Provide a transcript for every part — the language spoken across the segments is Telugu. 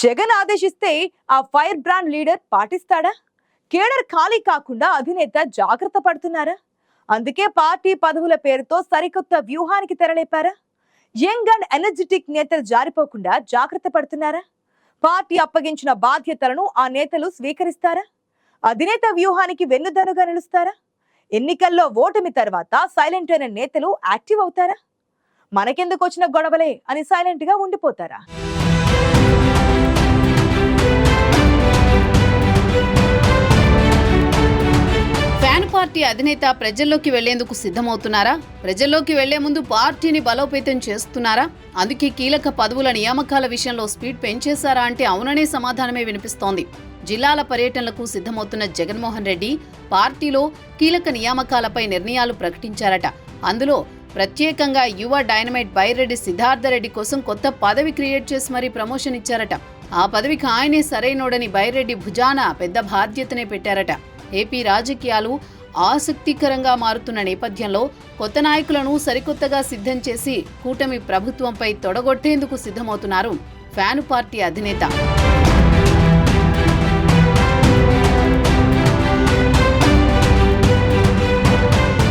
జగన్ ఆదేశిస్తే ఆ ఫైర్ బ్రాండ్ లీడర్ పాటిస్తాడా? కేడర్ ఖాళీ కాకుండా అధినేత జాగ్రత్త పడుతున్నారా? అందుకే పార్టీ పదవుల పేరుతో సరికొత్త వ్యూహానికి తెరలేపారా? యంగ్ అండ్ ఎనర్జెటిక్ నేతలు జారిపోకుండా జాగ్రత్త పడుతున్నారా? పార్టీ అప్పగించిన బాధ్యతలను ఆ నేతలు స్వీకరిస్తారా? అధినేత వ్యూహానికి వెన్నుదన్నుగా నిలుస్తారా? ఎన్నికల్లో ఓటమి తర్వాత సైలెంట్ అయిన నేతలు యాక్టివ్ అవుతారా? మనకెందుకు వచ్చిన గొడవలే అని సైలెంట్గా ఉండిపోతారా? పార్టీ అధినేత ప్రజల్లోకి వెళ్ళేందుకు సిద్ధమవుతున్నారా? ప్రజల్లోకి వెళ్ళే ముందు పార్టీని బలోపేతం చేస్తున్నారా? అందుకే కీలక పదవుల నియామకాల విషయంలో స్పీడ్ పెంచేశారా అంటే అవుననే సమాధానమే వినిపిస్తోంది. జిల్లాల పర్యటనలకు సిద్ధమవుతున్న జగన్మోహన్ రెడ్డి పార్టీలో కీలక నియామకాలపై నిర్ణయాలు ప్రకటించారట. అందులో ప్రత్యేకంగా యువ డైనమైట్ బైరెడ్డి సిద్ధార్థరెడ్డి కోసం కొత్త పదవి క్రియేట్ చేసి మరీ ప్రమోషన్ ఇచ్చారట. ఆ పదవికి ఆయనే సరైనోడని బైరెడ్డి భుజాన పెద్ద బాధ్యతనే పెట్టారట. ఏపీ రాజకీయాలు ఆసక్తికరంగా మారుతున్న నేపథ్యంలో కొత్త నాయకులను సరికొత్తగా సిద్ధం చేసి కూటమి ప్రభుత్వంపై తొడగొట్టేందుకు సిద్ధమవుతున్నారు ఫ్యాను పార్టీ అధినేత.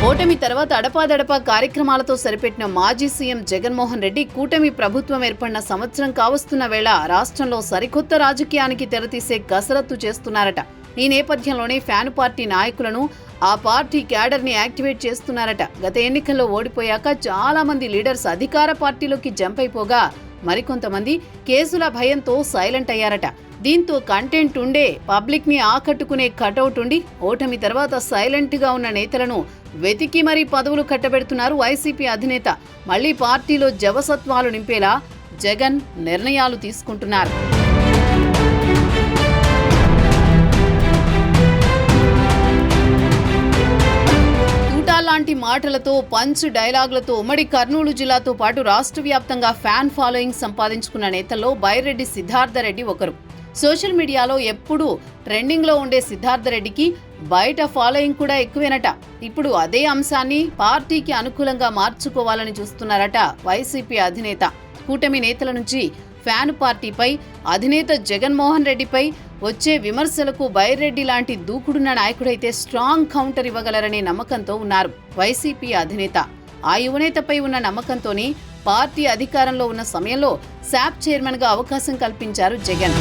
ఓటమి తర్వాత అడపాదడపా కార్యక్రమాలతో సరిపెట్టిన మాజీ సీఎం జగన్మోహన్ రెడ్డి కూటమి ప్రభుత్వం ఏర్పడిన సంవత్సరం కావస్తున్న వేళ రాష్ట్రంలో సరికొత్త రాజకీయానికి తెరతీసే కసరత్తు చేస్తున్నారట. ఈ నేపథ్యంలోనే ఫ్యాన్ పార్టీ నాయకులను ఆ పార్టీ క్యాడర్ని యాక్టివేట్ చేస్తున్నారట. గత ఎన్నికల్లో ఓడిపోయాక చాలా మంది లీడర్స్ అధికార పార్టీలోకి జంప్ అయిపోగా మరికొంతమంది కేసుల భయంతో సైలెంట్ అయ్యారట. దీంతో కంటెంట్ ఉండే పబ్లిక్ని ఆకట్టుకునే కటౌట్ ఉండి ఓటమి తర్వాత సైలెంట్గా ఉన్న నేతలను వెతికి మరీ పదవులు కట్టబెడుతున్నారు వైసీపీ అధినేత. మళ్ళీ పార్టీలో జవసత్వాలు నింపేలా జగన్ నిర్ణయాలు తీసుకుంటున్నారు. ఇలాంటి మాటలతో పంచ్ డైలాగులతో ఉమ్మడి కర్నూలు జిల్లాతో పాటు రాష్ట్ర వ్యాప్తంగా ఫ్యాన్ ఫాలోయింగ్ సంపాదించుకున్న నేతల్లో బైరెడ్డి సిద్ధార్థరెడ్డి ఒకరు. సోషల్ మీడియాలో ఎప్పుడూ ట్రెండింగ్లో ఉండే సిద్ధార్థరెడ్డికి బయట ఫాలోయింగ్ కూడా ఎక్కువేనట. ఇప్పుడు అదే అంశాన్ని పార్టీకి అనుకూలంగా మార్చుకోవాలని చూస్తున్నారట వైసీపీ అధినేత. కూటమి నేతల నుంచి ఫ్యాన్ పార్టీపై అధినేత జగన్మోహన్ రెడ్డిపై వచ్చే విమర్శలకు బైరెడ్డి లాంటి దూకుడున్న నాయకుడైతే స్ట్రాంగ్ కౌంటర్ ఇవ్వగలరనే నమ్మకంతో ఉన్నారు. వైసీపీ అధినేత. ఆ యువనేతపై ఉన్న నమ్మకంతోనే పార్టీ అధికారంలో ఉన్న సమయంలో శాప్ చైర్మన్గా అవకాశం కల్పించారు జగన్.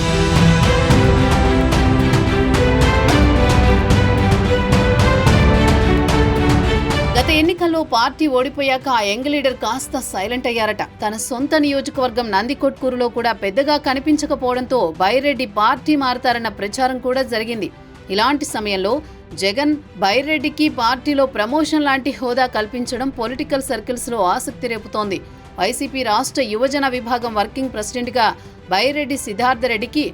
గత ఎన్నికల్లో పార్టీ ఓడిపోయాక ఆ యంగ్ లీడర్ కాస్త సైలెంట్ అయ్యారట. తన సొంత నియోజకవర్గం నందికొట్కూరులో కూడా పెద్దగా కనిపించకపోవడంతో బైరెడ్డి పార్టీ మారతారన్న ప్రచారం కూడా జరిగింది. ఇలాంటి సమయంలో జగన్ బైరెడ్డికి పార్టీలో ప్రమోషన్ లాంటి హోదా కల్పించడం పొలిటికల్ సర్కిల్స్లో ఆసక్తి రేపుతోంది. వైసీపీ రాష్ట్ర యువజన విభాగం వర్కింగ్ ప్రెసిడెంట్గా బైరెడ్డి సిద్ధార్థరెడ్డికి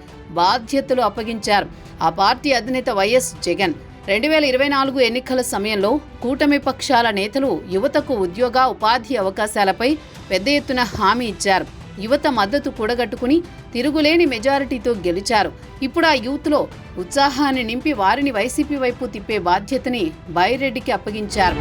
బాధ్యతలు అప్పగించారు. ఆ పార్టీ అధినేత వైఎస్ జగన్. రెండు వేల ఇరవై నాలుగు ఎన్నికల సమయంలో కూటమి పక్షాల నేతలు యువతకు ఉద్యోగ ఉపాధి అవకాశాలపై పెద్ద ఎత్తున హామీ ఇచ్చారు. యువత మద్దతు కూడగట్టుకుని తిరుగులేని మెజారిటీతో గెలిచారు. ఇప్పుడు ఆ యూత్లో ఉత్సాహాన్ని నింపి వారిని వైసీపీ వైపు తిప్పే బాధ్యతని బైరెడ్డికి అప్పగించారు.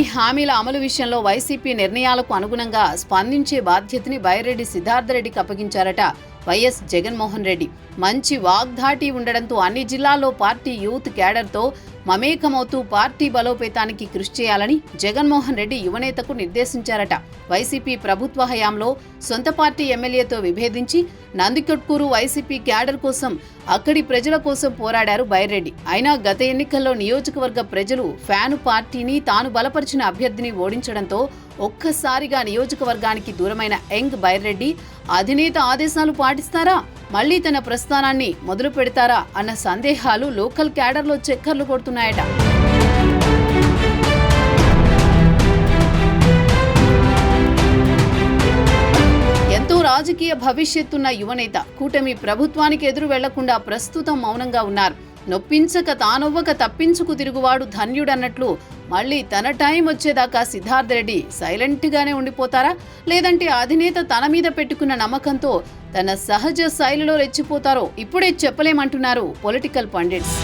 కూటమి హామీల అమలు విషయంలో వైసీపీ నిర్ణయాలకు అనుగుణంగా స్పందించే బాధ్యతని బైరెడ్డి సిద్ధార్థరెడ్డికి అప్పగించారట వైఎస్ జగన్మోహన్ రెడ్డి. మంచి వాగ్ధాటి ఉండడంతో అన్ని జిల్లాల్లో పార్టీ యూత్ క్యాడర్తో మమేకమవుతూ పార్టీ బలోపేతానికి కృషి చేయాలని జగన్మోహన్ రెడ్డి యువనేతకు నిర్దేశించారట. వైసీపీ ప్రభుత్వ హయాంలో సొంత పార్టీ ఎమ్మెల్యేతో విభేదించి నందికొట్కూరు వైసీపీ క్యాడర్ కోసం అక్కడి ప్రజల కోసం పోరాడారు బైరెడ్డి. అయినా గత ఎన్నికల్లో నియోజకవర్గ ప్రజలు ఫ్యాను పార్టీని తాను బలపరిచిన అభ్యర్థిని ఓడించడంతో ఒక్కసారిగా నియోజకవర్గానికి దూరమైన యంగ్ బైరెడ్డి అధినేత ఆదేశాలు పాటిస్తారా? మళ్ళీ తన ప్రస్థానాన్ని మొదలు పెడతారా అన్న సందేహాలు లోకల్ క్యాడర్లో చక్కర్లు చేస్తున్నాయట. ఎంతో రాజకీయ భవిష్యత్తున్న యువనేత కూటమి ప్రభుత్వానికి ఎదురు వెళ్ళకుండా ప్రస్తుతం మౌనంగా ఉన్నారు. నొప్పించక తానొవ్వక తప్పించుకు తిరుగువాడు ధన్యుడన్నట్లు మళ్ళీ తన టైం వచ్చేదాకా సిద్ధార్థ రెడ్డి సైలెంట్ గానే ఉండిపోతారా? లేదంటే అధినేత తన మీద పెట్టుకున్న నమ్మకంతో తన సహజ శైలిలో రెచ్చిపోతారో ఇప్పుడే చెప్పలేమంటున్నారు పొలిటికల్ పండిట్స్.